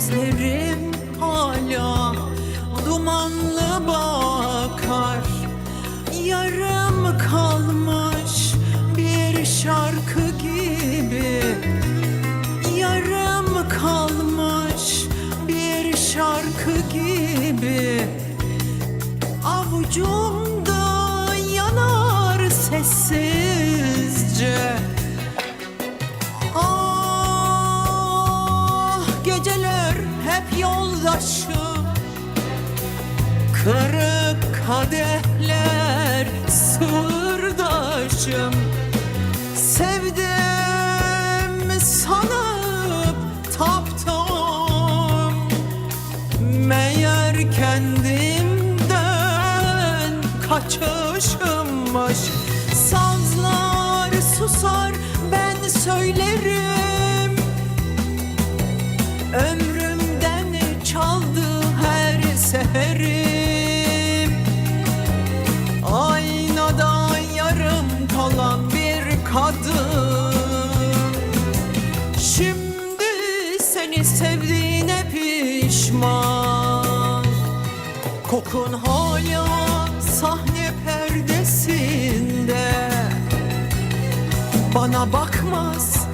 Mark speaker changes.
Speaker 1: gözlerim hala dumanlı bakar. Yarım kalmış bir şarkı gibi. Yarım kalmış bir şarkı gibi. Avucum hep yoldaşım Kırık kadehler sırdaşım Sevdim sanıp taptım. Meğer kendimden kaçışımmış. Sazlar susar ben söylerim. Ömrümden her seherim Aynada yarım kalan bir kadın. Şimdi seni sevdiğine pişman. Kokun hala sahne perdesinde. Bana bakmaz